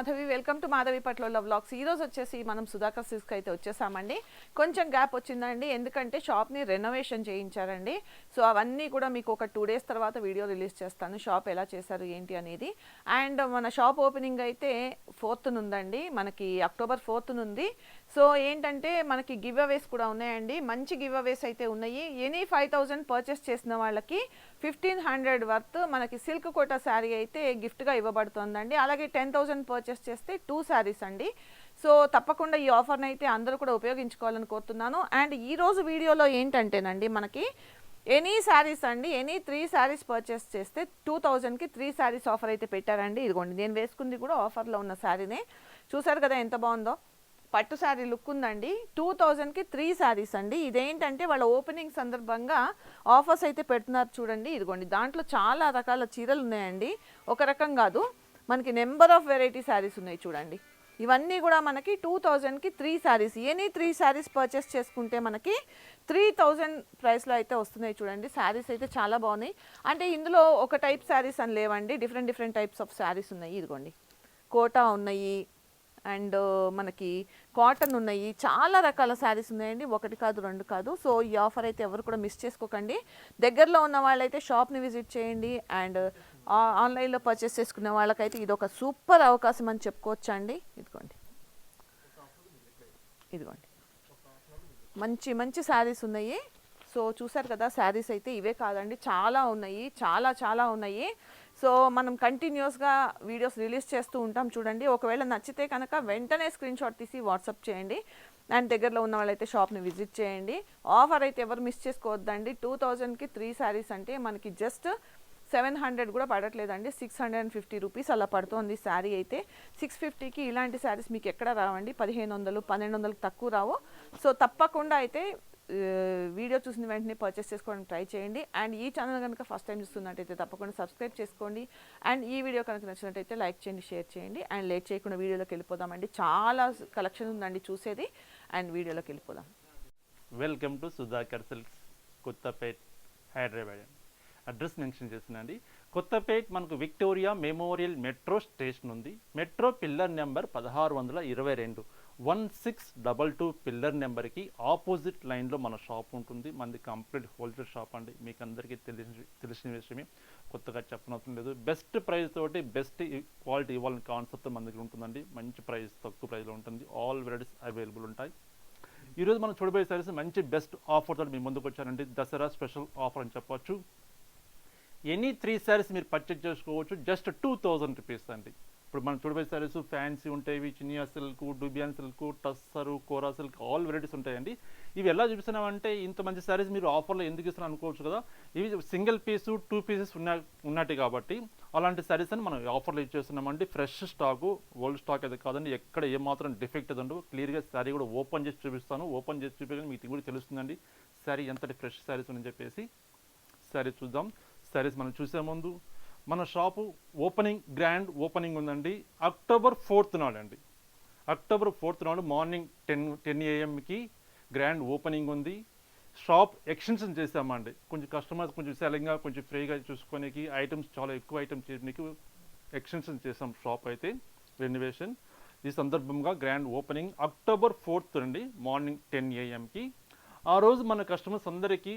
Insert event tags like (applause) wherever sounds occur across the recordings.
Madhavi welcome to Madhavi పట్ల vlogs. ఈరోజు వచ్చేసి మనం సుధాకర్ సిల్క్ అయితే వచ్చేసామండి. కొంచెం గ్యాప్ వచ్చిందండి ఎందుకంటే షాప్ని రెనోవేషన్ చేయించారండి. సో అవన్నీ కూడా మీకు ఒక టూ డేస్ తర్వాత వీడియో రిలీజ్ చేస్తాను షాప్ ఎలా చేశారు ఏంటి అనేది. అండ్ మన షాప్ ఓపెనింగ్ అయితే ఫోర్త్ నుందండి మనకి అక్టోబర్ ఫోర్త్ నుండి సో ఏంటంటే మనకి గివ్ అవేస్ కూడా ఉన్నాయండి. మంచి గివ్ అవేస్ అయితే ఉన్నాయి. ఎనీ ఫైవ్ థౌజండ్ పర్చేస్ చేసిన వాళ్ళకి ఫిఫ్టీన్ హండ్రెడ్ వర్త్ మనకి సిల్క్ కోట శారీ అయితే గిఫ్ట్గా ఇవ్వబడుతుందండి. అలాగే టెన్ థౌజండ్ పర్చేస్ చేస్తే టూ శారీస్ అండి. సో తప్పకుండా ఈ ఆఫర్ని అయితే అందరూ కూడా ఉపయోగించుకోవాలని కోరుతున్నాను. అండ్ ఈరోజు వీడియోలో ఏంటంటేనండి మనకి ఎనీ శారీస్ అండి ఎనీ త్రీ శారీస్ పర్చేస్ చేస్తే టూ థౌజండ్కి త్రీ శారీస్ ఆఫర్ అయితే పెట్టారండి. ఇదిగోండి నేను వేసుకుంది కూడా ఆఫర్లో ఉన్న శారీనే. చూసారు కదా ఎంత బాగుందో? పట్టు శారీ లుక్ ఉందండి. టూ థౌజండ్కి త్రీ శారీస్ అండి. ఇదేంటంటే వాళ్ళ ఓపెనింగ్ సందర్భంగా ఆఫర్స్ అయితే పెడుతున్నారు చూడండి. ఇదిగోండి దాంట్లో చాలా రకాల చీరలు ఉన్నాయండి. ఒక రకం కాదు మనకి నెంబర్ ఆఫ్ వెరైటీ శారీస్ ఉన్నాయి చూడండి. ఇవన్నీ కూడా మనకి టూ థౌజండ్కి three saris. Any three saris purchase చేసుకుంటే మనకి త్రీ థౌజండ్ ప్రైస్లో అయితే వస్తున్నాయి చూడండి. శారీస్ అయితే చాలా బాగున్నాయి. అంటే ఇందులో ఒక టైప్ శారీస్ అని లేవండి. Different different types of saris ఉన్నాయి. ఇదిగోండి కోటా ఉన్నాయి అండ్ మనకి కాటన్ ఉన్నాయి. చాలా రకాల శారీస్ ఉన్నాయండి. ఒకటి కాదు రెండు కాదు. సో ఈ ఆఫర్ అయితే ఎవరు కూడా మిస్ చేసుకోకండి. దగ్గరలో ఉన్న వాళ్ళైతే షాప్ని విజిట్ చేయండి. అండ్ ఆన్లైన్లో పర్చేస్ చేసుకునే వాళ్ళకైతే ఇది ఒక సూపర్ అవకాశం అని చెప్పుకోవచ్చండి. ఇదిగోండి. ఇదిగోండి. మంచి మంచి శారీస్ ఉన్నాయి. సో చూసారు కదా శారీస్ అయితే ఇవే కాదండి. చాలా ఉన్నాయి. చాలా చాలా ఉన్నాయి. సో మనం కంటిన్యూస్గా వీడియోస్ రిలీజ్ చేస్తూ ఉంటాం చూడండి. ఒకవేళ నచ్చితే కనుక వెంటనే స్క్రీన్ షాట్ తీసి వాట్సాప్ చేయండి. అండ్ దగ్గరలో ఉన్న వాళ్ళైతే షాప్ని విజిట్ చేయండి. ఆఫర్ అయితే ఎవరు మిస్ చేసుకోవద్దండి. టూ థౌజండ్కి త్రీ శారీస్ అంటే మనకి జస్ట్ సెవెన్ హండ్రెడ్ కూడా పడట్లేదండి. Six hundred and fifty rupees అలా పడుతోంది శారీ అయితే. సిక్స్ ఫిఫ్టీకి ఇలాంటి శారీస్ మీకు ఎక్కడ రావండి? పదిహేను వందలు పన్నెండు వందలకు తక్కువ రావు. సో తప్పకుండా అయితే వీడియో చూసిన వెంటనే పర్చేస్ చేసుకోవడానికి ట్రై చేయండి. అండ్ ఈ ఛానల్ కనుక ఫస్ట్ టైం చూస్తున్నట్టయితే తప్పకుండా సబ్స్క్రైబ్ చేసుకోండి. అండ్ ఈ వీడియో కనుక నచ్చినట్టయితే లైక్ చేయండి షేర్ చేయండి. అండ్ లేట్ చేయకుండా వీడియోలోకి వెళ్ళిపోదామండి. చాలా కలెక్షన్ ఉందండి చూసేది. అండ్ వీడియోలోకి వెళ్ళిపోదాం. Welcome to Sudhakar silks Kothapet Hyderabad address mention చేసినండి. Kothapet మనకు విక్టోరియా మెమోరియల్ మెట్రో స్టేషన్ ఉంది. మెట్రో పిల్లర్ నెంబర్ పదహారు వందల ఇరవై రెండు. One six double two pillar నెంబర్కి ఆపోజిట్ లైన్లో మన షాప్ ఉంటుంది. మనది కంప్లీట్ హోల్సేల్ షాప్ అండి. మీకు అందరికీ తెలిసిన తెలిసిన విషయమే. కొత్తగా చెప్పనవసరం లేదు. బెస్ట్ ప్రైస్ తోటి బెస్ట్ క్వాలిటీ ఇవ్వాలని కాన్సెప్ట్ మన దగ్గర ఉంటుందండి. మంచి ప్రైస్ తక్కువ ప్రైస్లో ఉంటుంది. ఆల్ వెరైటీస్ అవైలబుల్ ఉంటాయి. ఈరోజు మనం చూడబోయే సారీస్ మంచి బెస్ట్ ఆఫర్ తోటి మీ ముందుకు వచ్చారండి దసరా స్పెషల్ ఆఫర్ అని చెప్పవచ్చు ఎనీ త్రీ శారీస్ మీరు పర్చేజ్ చేసుకోవచ్చు. జస్ట్ టూ థౌజండ్ రూపీస్ అండి. ఇప్పుడు మనం చూడబోయే శారీస్ ఫ్యాన్సీ ఉంటాయి Chiniya silk dupion silk tussar kora silk all varieties ఉంటాయండి. ఇవి ఎలా చూపిస్తున్నామంటే ఇంత మంచి శారీస్ మీరు ఆఫర్లో ఎందుకు ఇస్తున్నారు అనుకోవచ్చు కదా ఇవి సింగిల్ పీసు టూ పీసెస్ ఉన్న ఉన్నట్టు కాబట్టి అలాంటి శారీస్ అని మనం ఆఫర్లో ఇచ్చేస్తున్నామండి. ఫ్రెష్ స్టాకు ఓల్డ్ స్టాక్ అయితే కాదండి ఎక్కడ ఏమాత్రం డిఫెక్ట్ అది ఉండవు. క్లియర్గా శారీ కూడా ఓపెన్ చేసి చూపిస్తాను. ఓపెన్ చేసి చూపించగానే మీకు కూడా తెలుస్తుందండి. శారీ ఎంతటి ఫ్రెష్ శారీస్ అని చెప్పేసి శారీ చూద్దాం. శారీస్ మనం చూసే ముందు మన షాపు ఓపెనింగ్ గ్రాండ్ ఓపెనింగ్ ఉందండి. అక్టోబర్ ఫోర్త్ నాడండి. అక్టోబర్ ఫోర్త్ నాడు మార్నింగ్ టెన్ టెన్ ఏఎంకి గ్రాండ్ ఓపెనింగ్ ఉంది. షాప్ ఎక్స్టెన్షన్ చేసామండి కొంచెం కస్టమర్స్ కొంచెం సెలింగ్గా కొంచెం ఫ్రీగా చూసుకోనికి ఐటమ్స్ చాలా ఎక్కువ ఐటమ్స్ చేయడానికి ఎక్స్టెన్షన్ చేసాం షాప్ అయితే రెనోవేషన్ ఈ సందర్భంగా గ్రాండ్ ఓపెనింగ్ అక్టోబర్ ఫోర్త్ అండి మార్నింగ్ టెన్ ఏఎంకి ఆ రోజు మన కస్టమర్స్ అందరికీ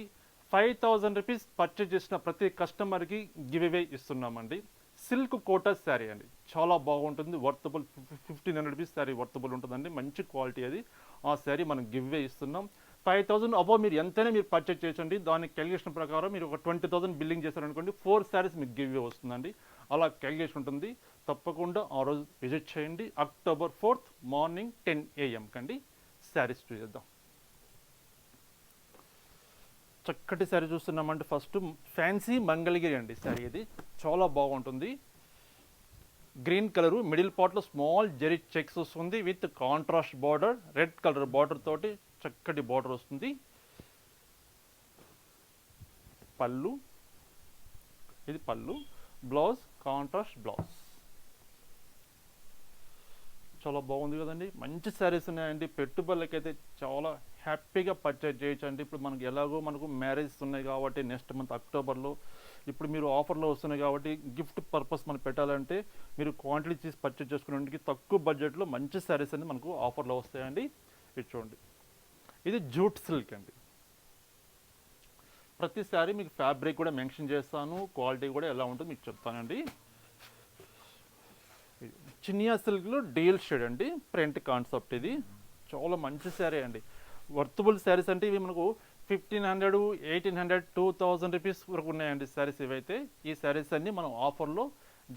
ఫైవ్ థౌజండ్ రూపీస్ పర్చేజ్ చేసిన ప్రతి కస్టమర్కి గివ్ అవే ఇస్తున్నామండి. సిల్క్ కోటా శారీ అండి. చాలా బాగుంటుంది. Worthable fifteen hundred rupees sari worthable ఉంటుందండి. మంచి క్వాలిటీ అది. ఆ శారీ మనం గివ్వే ఇస్తున్నాం. ఫైవ్ థౌసండ్ అబో మీరు ఎంతైనా మీరు పర్చేజ్ చేయండి దాని క్యాలిక్యులేషన్ ప్రకారం మీరు ఒక ట్వంటీ థౌసండ్ బిల్లింగ్ చేశారనుకోండి ఫోర్ శారీస్ మీకు గివ్వే వస్తుందండి. అలా క్యాలిక్యులేషన్ ఉంటుంది. తప్పకుండా ఆ రోజు విజిట్ చేయండి. October fourth morning ten AM కండి. శారీస్ చూసేద్దాం. చక్కటి శారీ చూస్తున్నామంటే ఫస్ట్ ఫ్యాన్సీ మంగళగిరి అండి శారీ ఇది. చాలా బాగుంటుంది. గ్రీన్ కలరు మిడిల్ పార్ట్లో స్మాల్ జెరీ చెక్స్ వస్తుంది with contrast border red colour border తోటి చక్కటి బార్డర్ వస్తుంది. పళ్ళు. ఇది పళ్ళు. బ్లౌజ్ కాంట్రాస్ట్ బ్లౌజ్ చాలా బాగుంది కదండి. మంచి శారీస్ ఉన్నాయండి. పెట్టుబడులకైతే చాలా హ్యాపీగా పర్చేజ్ చేయొచ్చండి. ఇప్పుడు మనకి ఎలాగో మనకు మ్యారేజ్ ఉన్నాయి కాబట్టి నెక్స్ట్ మంత్ అక్టోబర్లో. ఇప్పుడు మీరు ఆఫర్లో వస్తున్నాయి కాబట్టి గిఫ్ట్ పర్పస్ మనం పెట్టాలంటే మీరు క్వాంటిటీ తీసి పర్చేజ్ చేసుకునేందుకు తక్కువ బడ్జెట్లో మంచి శారీస్ అనేది మనకు ఆఫర్లో వస్తాయండి. ఇది చూడండి. ఇది జూట్ సిల్క్ అండి. ప్రతిసారి మీకు ఫ్యాబ్రిక్ కూడా మెన్షన్ చేస్తాను. క్వాలిటీ కూడా ఎలా ఉంటుందో మీకు చెప్తానండి. చినియా సిల్క్లో డీల్ షేడ్ అండి. ప్రింట్ కాన్సెప్ట్ ఇది. చాలా మంచి శారీ అండి. వర్తబుల్ శారీస్ అంటే ఇవి మనకు fifteen hundred eighteen hundred two thousand rupees వరకు ఉన్నాయండి శారీస్ ఇవైతే. ఈ శారీస్ అన్ని మనం ఆఫర్లో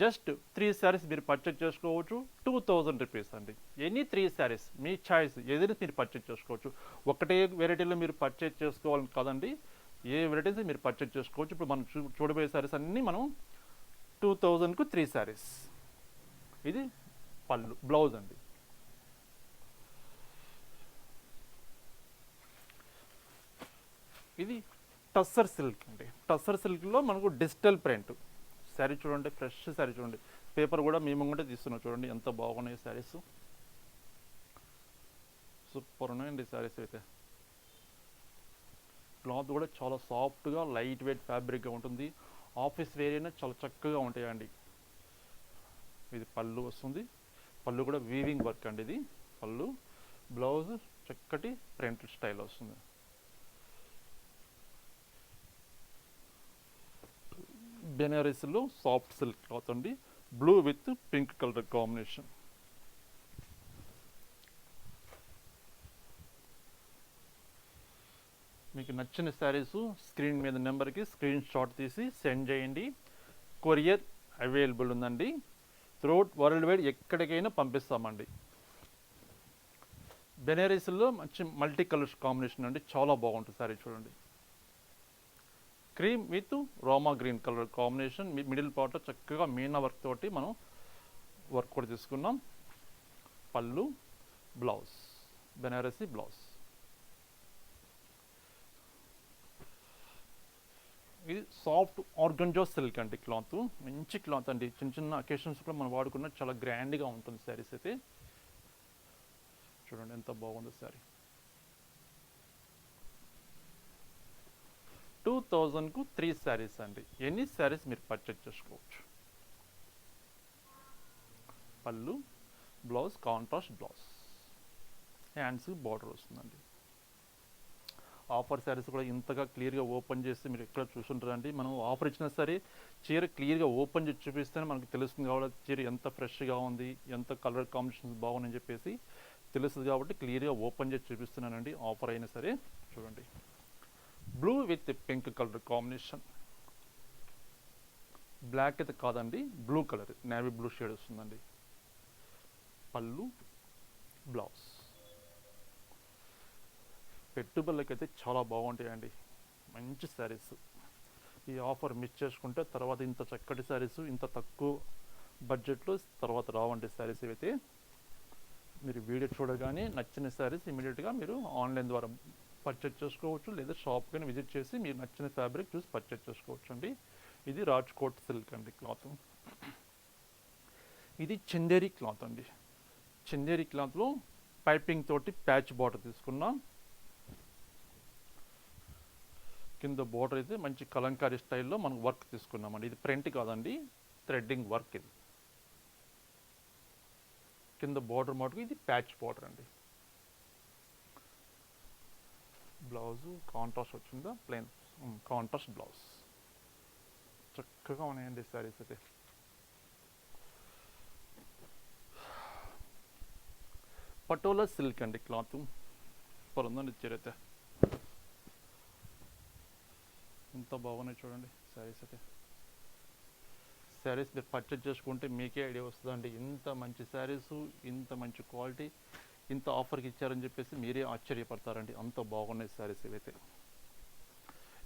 జస్ట్ త్రీ శారీస్ మీరు పర్చేజ్ చేసుకోవచ్చు టూ థౌజండ్ రూపీస్ అండి. ఎనీ త్రీ శారీస్ మీ చాయిస్ ఏదైనా మీరు పర్చేజ్ చేసుకోవచ్చు. ఒకటే వెరైటీలో మీరు పర్చేజ్ చేసుకోవాలని కాదండి ఏ వెరైటీస్ మీరు పర్చేజ్ చేసుకోవచ్చు. ఇప్పుడు మనం చూ చూడబోయే శారీస్ అన్నీ మనం టూ థౌజండ్కు త్రీ శారీస్. ఇది పళ్ళు బ్లౌజ్ అండి. ఇది టస్సర్ సిల్క్ అండి. టస్సర్ సిల్క్లో మనకు డిజిటల్ ప్రింట్. శారీ చూడండి ఫ్రెష్ శారీ చూడండి. పేపర్ కూడా మేము ముంగటే తీస్తున్నాం చూడండి ఎంత బాగున్నాయి శారీస్. సూపర్ ఉన్నాయండి శారీస్ అయితే. క్లాత్ కూడా చాలా సాఫ్ట్గా లైట్ వెయిట్ ఫ్యాబ్రిక్గా ఉంటుంది. ఆఫీస్ వేర్ చాలా చక్కగా ఉంటాయండి. ఇది పళ్ళు వస్తుంది. పళ్ళు కూడా వీవింగ్ వర్క్ అండి ఇది. పళ్ళు బ్లౌజ్ చక్కటి ప్రింట్ స్టైల్ వస్తుంది. బెనారస్లో సాఫ్ట్ సిల్క్ క్లాత్ అండి. Blue with pink colour combination. మీకు నచ్చిన శారీస్ స్క్రీన్ మీద నెంబర్కి స్క్రీన్ షాట్ తీసి సెండ్ చేయండి. కొరియర్ అవైలబుల్ ఉందండి. త్రూఅవుట్ వరల్డ్ వైడ్ ఎక్కడికైనా పంపిస్తామండి. బెనారస్లో మంచి మల్టీ కలర్స్ కాంబినేషన్ అండి. చాలా బాగుంటుంది శారీ చూడండి. Cream with Roma green colour combination. Middle part చక్కగా మీనా వర్క్ తోటి మనం వర్క్ కూడా తీసుకున్నాం. పళ్ళు బ్లౌజ్ బెనారసి బ్లౌజ్. ఇది సాఫ్ట్ ఆర్గంజో సిల్క్ అండి క్లాత్. మంచి క్లాత్ అండి. చిన్న చిన్న అకేషన్స్ కూడా మనం వాడుకున్న చాలా గ్రాండ్గా ఉంటుంది శారీస్ అయితే. చూడండి ఎంత బాగుందో శారీ. టూ థౌజండ్కు త్రీ శారీస్ అండి. ఎన్ని శారీస్ మీరు పర్చేజ్ చేసుకోవచ్చు? పళ్ళు blouse contrast blouse hands border వస్తుందండి. ఆఫర్ శారీస్ కూడా ఇంతగా క్లియర్గా ఓపెన్ చేస్తే మీరు ఎక్కడ చూసుంటారండి? మనం ఆఫర్ ఇచ్చినా సరే చీర క్లియర్గా ఓపెన్ చేసి చూపిస్తేనే మనకు తెలుస్తుంది కాబట్టి చీర ఎంత ఫ్రెష్గా ఉంది ఎంత కలర్ కాంబినేషన్స్ బాగున్నాయని చెప్పేసి తెలుస్తుంది కాబట్టి క్లియర్గా ఓపెన్ చేసి చూపిస్తున్నానండి. ఆఫర్ అయినా సరే చూడండి. Blue with pink colour combination black అయితే కాదండి blue colour navy blue shade వస్తుందండి. పళ్ళు బ్లౌజ్ పెట్టుబడులకైతే చాలా బాగుంటాయండి. మంచి శారీస్ ఈ ఆఫర్ మిస్ చేసుకుంటే తర్వాత ఇంత చక్కటి శారీస్ ఇంత తక్కువ బడ్జెట్లో తర్వాత రావండి శారీస్ అయితే మీరు వీడియో చూడగానే నచ్చిన శారీస్ ఇమీడియట్గా మీరు ఆన్లైన్ ద్వారా పర్చేజ్ చేసుకోవచ్చు లేదా షాప్ కానీ విజిట్ చేసి మీరు నచ్చిన ఫ్యాబ్రిక్ చూసి పర్చేజ్ చేసుకోవచ్చు అండి. ఇది రాజ్కోట్ సిల్క్ అండి క్లాత్ ఇది చందేరి క్లాత్ అండి. చందేరి క్లాత్లో పైపింగ్ తోటి ప్యాచ్ బాటర్ తీసుకున్నాం. కింద బోర్డర్ అయితే మంచి కలంకారీ స్టైల్లో మనం వర్క్ తీసుకున్నామండి. ఇది ప్రింట్ కాదండి థ్రెడ్డింగ్ వర్క్ ఇది. కింద బోర్డర్ మటుకు ఇది ప్యాచ్ బోర్డర్ అండి. బ్లౌజ్ కాంట్రాస్ట్ వచ్చిందా? ప్లెయిన్. Contrast blouse. చక్కగా ఉన్నాయండి శారీస్ అయితే. పటోలా సిల్క్ అండి క్లాత్. సూపర్ ఉందండి చీరైతే ఎంత బాగున్నాయి చూడండి శారీస్ అయితే. శారీస్ మీరు పర్చేజ్ చేసుకుంటే మీకే ఐడియా వస్తుందండి. ఇంత మంచి శారీస్ ఇంత మంచి క్వాలిటీ. ఇంత ఆఫర్కి ఇచ్చారని చెప్పేసి మీరే ఆశ్చర్యపడతారండి. అంత బాగున్నాయి శారీస్ ఇవైతే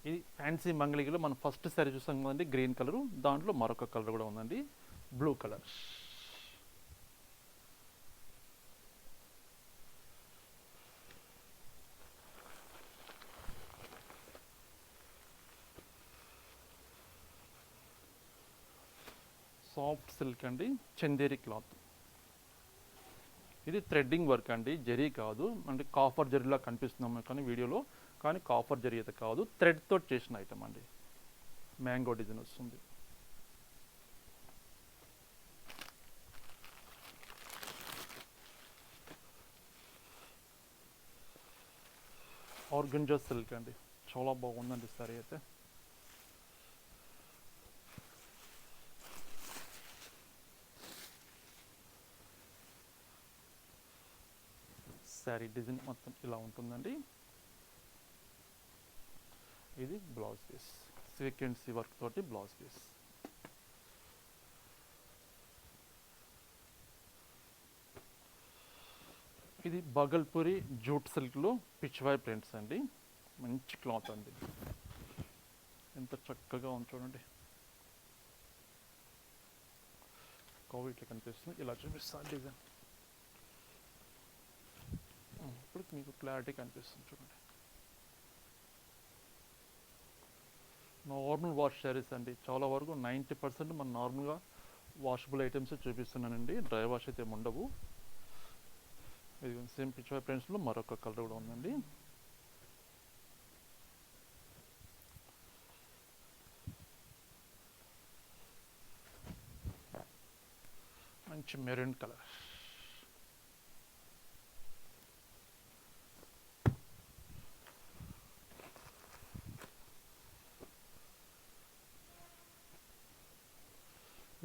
ఇది ఫ్యాన్సీ మంగళగిరిలో మనం ఫస్ట్ శారీ చూసాం కదండి గ్రీన్ కలరు. దాంట్లో మరొక కలర్ కూడా ఉందండి బ్లూ కలర్. సాఫ్ట్ సిల్క్ అండి చందేరి క్లాత్. ఇది థ్రెడ్డింగ్ వర్క్ అండి జరీ కాదు. అంటే కాఫర్ జరీలా కనిపిస్తున్నాం కానీ వీడియోలో కానీ కాఫర్ జరీ అయితే కాదు. థ్రెడ్తో చేసిన ఐటమ్ అండి. మ్యాంగో డిజైన్ వస్తుంది. ఆర్గంజా సిల్క్ అండి. చాలా బాగుందండి సారీ అయితే. శారీ డిజైన్ మొత్తం ఇలా ఉంటుందండి. ఇది బ్లౌజ్ పీస్ సీక్వెన్సీ వర్క్ తోటి బ్లౌజ్ పీస్ ఇది బగల్పూరి జూట్ సిల్క్లో పిచ్వాయ్ ప్రింట్స్ అండి. మంచి క్లాత్ అండి. ఎంత చక్కగా ఉంది చూడండి. కోవిడ్ కనిపిస్తుంది. ఇలా చూపిస్తాను డిజైన్ ఇప్పుడు మీకు క్లారిటీ కనిపిస్తుంది చూడండి. నార్మల్ వాష్ శారీస్ అండి. చాలా వరకు నైంటీ పర్సెంట్ మన నార్మల్గా వాషబుల్ ఐటమ్స్ చూపిస్తున్నానండి. డ్రై వాష్ అయితే ఉండవు. ఇది సేమ్ పిక్చర్ ప్రింట్స్లో మరొక కలర్ కూడా ఉందండి. మంచి మెరూన్ కలర్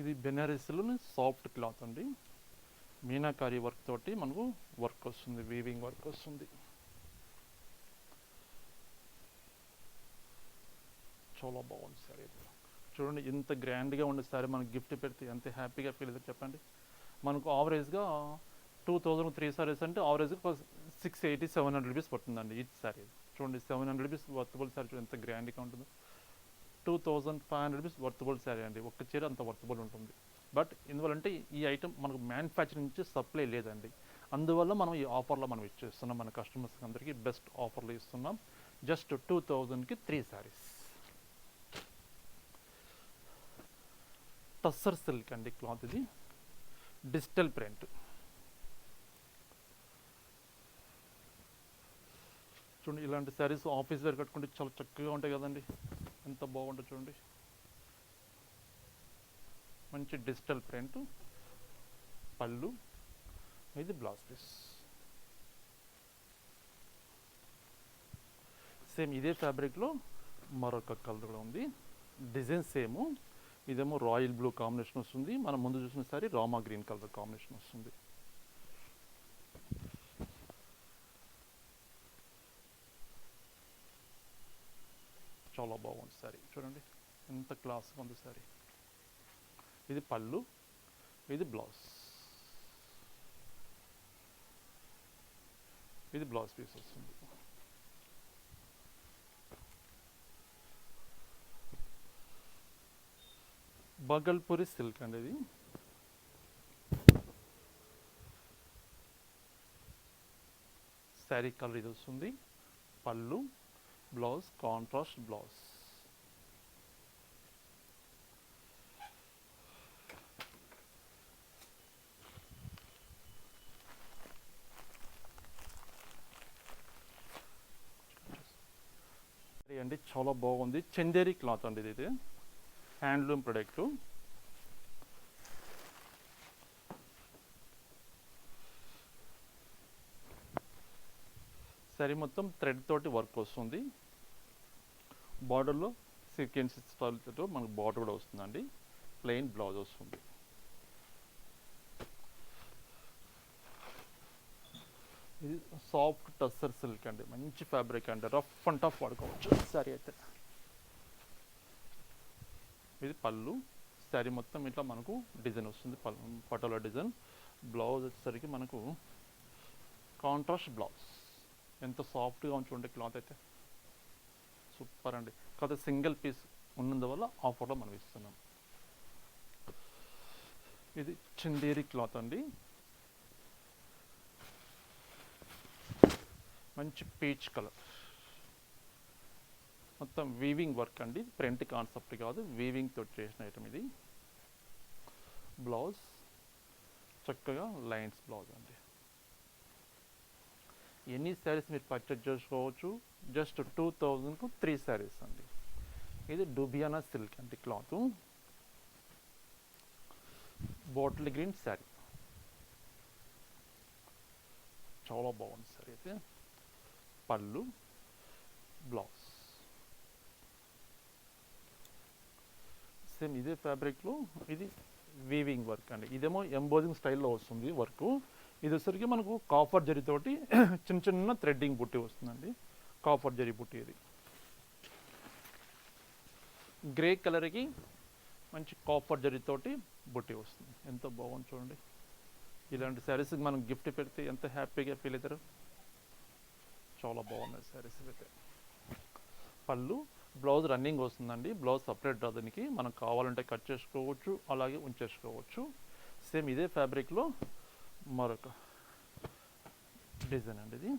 ఇది బెనారస్లోని సాఫ్ట్ క్లాత్ అండి. మీనాకారి వర్క్ తోటి మనకు వర్క్ వస్తుంది వీవింగ్ వర్క్ వస్తుంది. చాలా బాగుంది సారీ చూడండి ఇంత గ్రాండ్గా ఉండే సారీ మనకు గిఫ్ట్ పెడితే ఎంత హ్యాపీగా ఫీల్ అవుతుంది చెప్పండి. మనకు ఆవరేజ్గా టూ థౌజండ్ త్రీ సారీస్ అంటే ఆవరేజ్గా six eighty seven hundred rupees పడుతుందండి ఈచ్ సారీ చూడండి seven hundred rupees worthable sari చూడండి ఎంత గ్రాండ్గా ఉంటుందో. Two thousand five hundred rupees worthable sari అండి. ఒక్క చీర అంత వర్తబుల్ ఉంటుంది. బట్ ఎందువల్లంటే ఈ ఐటమ్ మనకు మ్యానుఫ్యాక్చరింగ్ నుంచి సప్లై లేదండి. అందువల్ల మనం ఈ ఆఫర్లో మనం ఇచ్చేస్తున్నాం. మన కస్టమర్స్ అందరికీ బెస్ట్ ఆఫర్లు ఇస్తున్నాం. జస్ట్ టూ థౌజండ్కి త్రీ శారీస్ టస్సర్ సిల్క్ అండి క్లాత్ ఇది. డిజిటల్ ప్రింట్ చూడండి ఇలాంటి శారీస్ ఆఫీస్ దగ్గర కట్టుకుంటే చాలా చక్కగా ఉంటాయి కదండి. ఎంత బాగుంటుంది చూడండి. మంచి డిజిటల్ ప్రింట్ పళ్ళు ఇది బ్లౌజ్ పీస్. సేమ్ ఇదే ఫ్యాబ్రిక్లో మరొక కలర్ కూడా ఉంది. Design same. ఇదేమో రాయల్ బ్లూ కాంబినేషన్ వస్తుంది. మనం ముందు చూసిన sari rama green colour combination వస్తుంది. చాలా బాగుంది సారీ చూడండి ఎంత క్లాస్గా ఉంది సారీ ఇది పళ్ళు ఇది బ్లౌజ్ ఇది బ్లౌజ్ పీస్ వస్తుంది. బగల్పూరి సిల్క్ అండి ఇది. శారీ కలర్ ఇది వస్తుంది. పళ్ళు బ్లౌజ్ కాంట్రాస్ట్ బ్లౌజ్ అండి చాలా బాగుంది. చందేరి క్లాత్ అండి ఇది. ఇది. హ్యాండ్లూమ్ ప్రొడక్టు సరే మొత్తం థ్రెడ్ తోటి వర్క్ వస్తుంది. బార్డర్లో సీక్వెన్స్ స్టైల్తో మనకు బార్డర్ కూడా వస్తుందండి. ప్లెయిన్ బ్లౌజ్ వస్తుంది. ఇది సాఫ్ట్ టస్సర్ సిల్క్ అండి. మంచి ఫ్యాబ్రిక్ అండి. రఫ్ అండ్ టఫ్ వాడుకోవచ్చు. సారీ అయితే. ఇది పళ్ళు. శారీ మొత్తం ఇట్లా మనకు డిజైన్ వస్తుంది. పటోలా డిజైన్. బ్లౌజ్ వచ్చేసరికి మనకు కాంట్రాస్ట్ బ్లౌజ్. ఎంత సాఫ్ట్గా ఉంచుండే క్లాత్ అయితే. సూపర్ అండి కాకపోతే సింగిల్ పీస్ ఉన్నందువల్ల ఆఫర్లో మనం ఇస్తున్నాం. ఇది చందేరి క్లాత్ అండి. మంచి పీచ్ కలర్. మొత్తం వీవింగ్ వర్క్ అండి. ప్రింట్ కాన్సెప్ట్ కాదు. వీవింగ్ తోటి చేసిన ఐటమ్ ఇది. బ్లౌజ్ చక్కగా లైన్స్ బ్లౌజ్ అండి. ఎన్ని శారీస్ మీరు పర్చేజ్ చేసుకోవచ్చు? జస్ట్ టూ థౌజండ్కు త్రీ శారీస్ అండి. ఇది డుబియానా సిల్క్ అండి క్లాత్. Bottle green sari. చాలా బాగుంది సార్ అయితే. పళ్ళు బ్లౌజ్. సేమ్ ఇదే ఫ్యాబ్రిక్లో ఇది వీవింగ్ వర్క్ అండి. ఇదేమో ఎంబోజింగ్ స్టైల్లో వస్తుంది వర్క్. ఇది వచ్చరికి మనకు కాఫర్ జరీతోటి (clears throat) చిన్న చిన్న థ్రెడ్డింగ్ బుట్టి వస్తుందండి. కాఫర్ జరీ బుట్టి ఇది గ్రే కలర్కి మంచి కాఫర్ జరితోటి బుట్టి వస్తుంది. ఎంతో బాగుంది చూడండి. ఇలాంటి శారీస్ మనం గిఫ్ట్ పెడితే ఎంత హ్యాపీగా ఫీల్ అవుతారు. చాలా బాగున్నాయి శారీస్ అయితే. పళ్ళు బ్లౌజ్ రన్నింగ్ వస్తుందండి. బ్లౌజ్ సపరేట్ దానికి. మనం కావాలంటే కట్ చేసుకోవచ్చు అలాగే ఉంచేసుకోవచ్చు. సేమ్ ఇదే ఫ్యాబ్రిక్లో మరొక డిజైన్ అండి ఇది.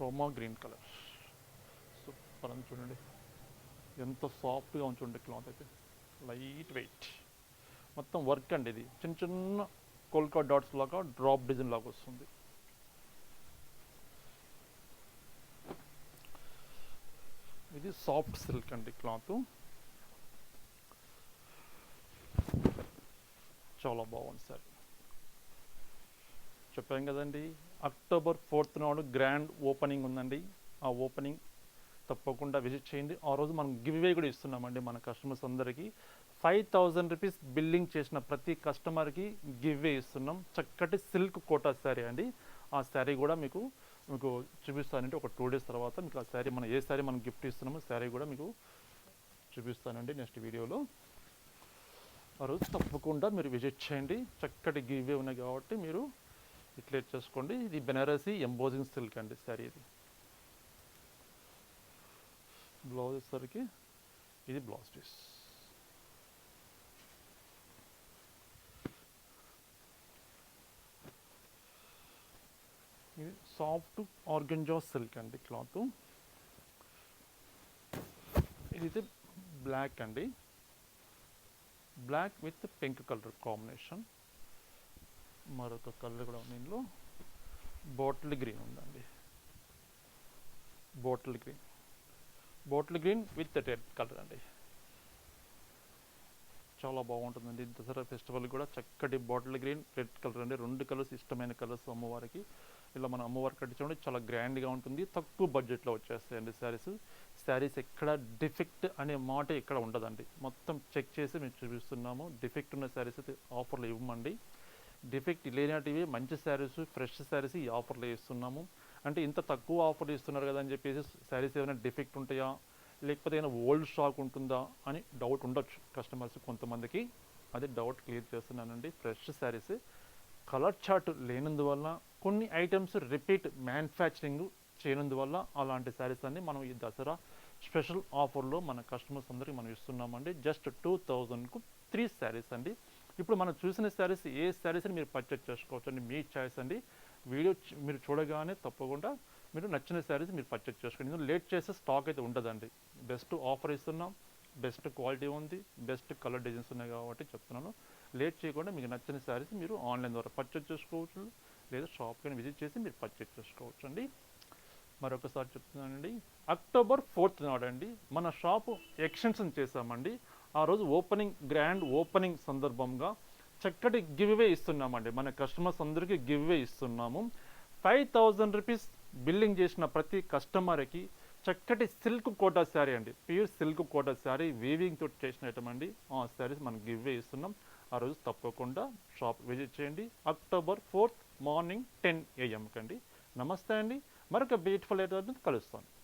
రోమా గ్రీన్ కలర్. సూపర్ అని చూడండి. ఎంత సాఫ్ట్గా ఉంచుండే క్లాత్ అయితే. Light weight. మొత్తం వర్క్ అండి ఇది. చిన్న చిన్న కోల్కా డాట్స్ లాగా డ్రాప్ డిజైన్ లాగా వస్తుంది. ఇది సాఫ్ట్ సిల్క్ అండి క్లాత్. చాలా బాగుంది సార్. చెప్పాం కదండి అక్టోబర్ ఫోర్త్ నాడు గ్రాండ్ ఓపెనింగ్ ఉందండి. ఆ ఓపెనింగ్ తప్పకుండా విజిట్ చేయండి. ఆ రోజు మనం గివ్ అవే కూడా ఇస్తున్నామండి మన కస్టమర్స్ అందరికీ. ఫైవ్ థౌజండ్ రూపీస్ బిల్లింగ్ చేసిన ప్రతి కస్టమర్కి గివ్ అవే ఇస్తున్నాం. చక్కటి సిల్క్ కోటా శారీ అండి. ఆ శారీ కూడా మీకు మీకు చూపిస్తానంటే ఒక టూ డేస్ తర్వాత మీకు ఆ శారీ మనం ఏ శారీ మనం గిఫ్ట్ ఇస్తున్నామో శారీ కూడా మీకు చూపిస్తానండి నెక్స్ట్ వీడియోలో. ఆ రోజు తప్పకుండా మీరు విజిట్ చేయండి. చక్కటి గివ్ ఉన్నాయి కాబట్టి మీరు ఇట్లా చేసుకోండి. ఇది బెనారసీ ఎంబోజింగ్ సిల్క్ అండి శారీ ఇది. బ్లౌజ్ వచ్చేసరికి ఇది బ్లౌజ్ పీస్ ఇది సాఫ్ట్ ఆర్గంజా సిల్క్ అండి క్లాత్ ఇది బ్లాక్ అండి. Black with pink colour combination మరొక కలర్ కూడా ఉంది ఇందులో. బాటిల్ గ్రీన్ ఉందండి. Bottle green bottle green with red colour అండి. చాలా బాగుంటుందండి. దసరా ఫెస్టివల్ కూడా చక్కటి బాటిల్ గ్రీన్ రెడ్ కలర్ అండి. రెండు కలర్స్ ఇష్టమైన కలర్స్ అమ్మవారికి. ఇలా మన అమ్మవారికి కట్టించడం చాలా గ్రాండ్గా ఉంటుంది. తక్కువ బడ్జెట్లో వచ్చేస్తాయండి శారీస్ శారీస్ ఎక్కడ డిఫెక్ట్ అనే మాట ఇక్కడ ఉండదండి. మొత్తం చెక్ చేసి మేము చూపిస్తున్నాము. డిఫెక్ట్ ఉన్న శారీస్ అయితే ఆఫర్లు ఇవ్వమండి. డిఫెక్ట్ లేనటివి మంచి శారీస్ ఫ్రెష్ శారీస్ ఈ ఆఫర్లు ఇస్తున్నాము అంటే ఇంత తక్కువ ఆఫర్లు ఇస్తున్నారు కదా అని చెప్పేసి శారీస్ ఏమైనా డిఫెక్ట్ ఉంటాయా? లేకపోతే ఏమైనా ఓల్డ్ స్టాక్ ఉంటుందా అని డౌట్ ఉండొచ్చు కస్టమర్స్ కొంతమందికి. అది డౌట్ క్లియర్ చేస్తున్నానండి. ఫ్రెష్ శారీస్ కలర్ చార్ట్ లేనందువల్ల కొన్ని ఐటమ్స్ రిపీట్ మ్యానుఫ్యాక్చరింగ్ చేయనందువల్ల అలాంటి శారీస్ అన్ని మనం ఈ దసరా స్పెషల్ ఆఫర్లో మన కస్టమర్స్ అందరికీ మనం ఇస్తున్నామండి. జస్ట్ టూ థౌజండ్కు త్రీ శారీస్ అండి. ఇప్పుడు మనం చూసిన శారీస్ ఏ శారీస్ మీరు పర్చేజ్ చేసుకోవచ్చు అండి మీ ఛాయిస్ అండి. వీడియో మీరు చూడగానే తప్పకుండా మీరు నచ్చిన శారీస్ మీరు పర్చేజ్ చేసుకోండి. ఇందులో లేట్ చేసే స్టాక్ అయితే ఉండదండి. బెస్ట్ ఆఫర్ ఇస్తున్నాం. బెస్ట్ క్వాలిటీ ఉంది. బెస్ట్ కలర్ డిజైన్స్ ఉన్నాయి కాబట్టి చెప్తున్నాను. లేట్ చేయకుండా మీకు నచ్చిన శారీస్ మీరు ఆన్లైన్ ద్వారా పర్చేజ్ చేసుకోవచ్చు. లేదా షాప్కి విజిట్ చేసి మీరు పర్చేజ్ చేసుకోవచ్చు అండి మరొకసారి చెప్తున్నానండి. అక్టోబర్ ఫోర్త్ నాడండి మన షాపు ఎక్స్టెన్షన్ చేశామండి. ఆ రోజు ఓపెనింగ్ గ్రాండ్ ఓపెనింగ్ సందర్భంగా చక్కటి గివ్వే ఇస్తున్నామండి. మన కస్టమర్స్ అందరికీ గివ్వే ఇస్తున్నాము. ఫైవ్ థౌజండ్ రూపీస్ బిల్లింగ్ చేసిన ప్రతి కస్టమర్కి చక్కటి సిల్క్ కోటా శారీ అండి. Pure silk kota sari weaving తోటి చేసిన ఐటమ్ అండి ఆ శారీస్ మనం గివ్వే ఇస్తున్నాం. ఆ రోజు తప్పకుండా షాప్ విజిట్ చేయండి. అక్టోబర్ ఫోర్త్ మార్నింగ్ టెన్ ఏఎంకి అండి నమస్తే అండి. మరొక బ్యూటిఫుల్ ఐటమ్ కలుస్తాను.